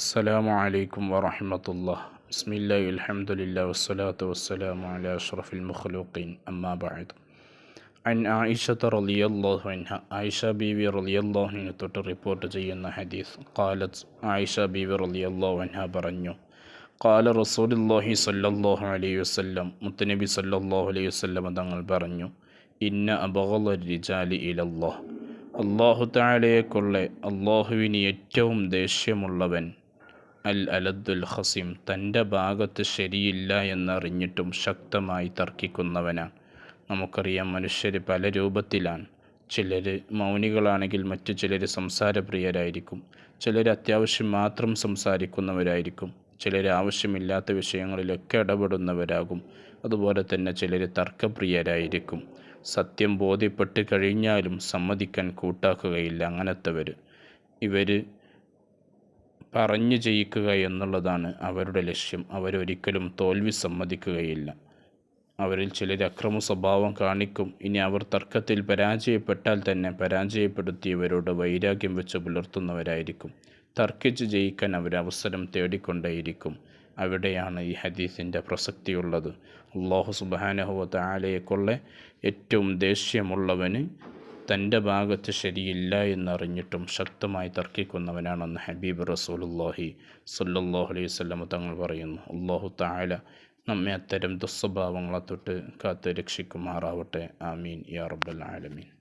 അസ്സലാമു അലൈക്കും വറഹമത്തുള്ള ബിസ്മില്ലാ അൽഹംദുലില്ലാ വസ്സലാത്തു വസ്സലാമു അലാ അഷ്റഫിൽ മുഖ്ലൂഖീൻ. അമ്മാ ബഅദ്. അൻ ആയിഷത്ത് റളിയല്ലാഹു അൻഹ. ആയിഷ ബീവി റളിയല്ലാഹുവിനെ തൊട്ട് റിപ്പോർട്ട് ചെയ്യുന്ന ഹദീസ് ഖാലത്ത് ആയിഷ ബീവി റളിയല്ലാഹു അൻഹ പറഞ്ഞു. ഖാല റസൂലുല്ലാഹി സല്ലല്ലാഹു അലൈഹി വസല്ലം മുത്തനബി സല്ലല്ലാഹു അലൈഹി വസല്ലം തങ്ങൾ പറഞ്ഞു ഇന്ന അബഗല റിജാലി ഇലല്ലാഹ്. അള്ളാഹു താലയെക്കൊള്ളെ അള്ളാഹുവിന് ഏറ്റവും ദേഷ്യമുള്ളവൻ അൽ അലദ്ദുൽ ഹസീം തന്റെ ഭാഗത്ത് ശരിയില്ല എന്നറിഞ്ഞിട്ടും ശക്തമായി തർക്കിക്കുന്നവനാണ് നമുക്കറിയാം മനുഷ്യർ പല രൂപത്തിലാണ്. ചിലർ മൗനികളാണെങ്കിൽ മറ്റു ചിലർ സംസാരപ്രിയരായിരിക്കും. ചിലർ അത്യാവശ്യം മാത്രം സംസാരിക്കുന്നവരായിരിക്കും. ചിലർ ആവശ്യമില്ലാത്ത വിഷയങ്ങളിലൊക്കെ ഇടപെടുന്നവരാകും. അതുപോലെ തന്നെ ചിലർ തർക്കപ്രിയരായിരിക്കും. സത്യം ബോധ്യപ്പെട്ട് കഴിഞ്ഞാലും സമ്മതിക്കാൻ കൂട്ടാക്കുകയില്ല അങ്ങനത്തെവർ ഇവർ പറഞ്ഞു ജയിക്കുക എന്നുള്ളതാണ് അവരുടെ ലക്ഷ്യം. അവരൊരിക്കലും തോൽവി സമ്മതിക്കുകയില്ല. അവരിൽ ചിലർ അക്രമ സ്വഭാവം കാണിക്കും. ഇനി അവർ തർക്കത്തിൽ പരാജയപ്പെട്ടാൽ തന്നെ പരാജയപ്പെടുത്തിയവരോട് വൈരാഗ്യം വെച്ച് പുലർത്തുന്നവരായിരിക്കും. തർക്കിച്ച് ജയിക്കാൻ അവർ അവസരം തേടിക്കൊണ്ടേയിരിക്കും. അവിടെയാണ് ഈ ഹദീസിന്റെ പ്രസക്തിയുള്ളത്. അള്ളാഹു സുബാനഹുവ താലയെക്കൊള്ളെ ഏറ്റവും ദേഷ്യമുള്ളവന് തന്റെ ഭാഗത്ത് ശരിയില്ല എന്നറിഞ്ഞിട്ടും ശക്തമായി തർക്കിക്കുന്നവനാണെന്ന് ഹബീബ് റസൂലുല്ലാഹി സല്ലാഹു അലൈഹി സ്വല്ലം തങ്ങൾ പറയുന്നു. അള്ളാഹു താല നമ്മെ അത്തരം ദുസ്വഭാവങ്ങളെ തൊട്ട് കാത്ത് രക്ഷിക്കുമാറാവട്ടെ ആമീൻ. യാ റബ്ബൽ ആലമീൻ.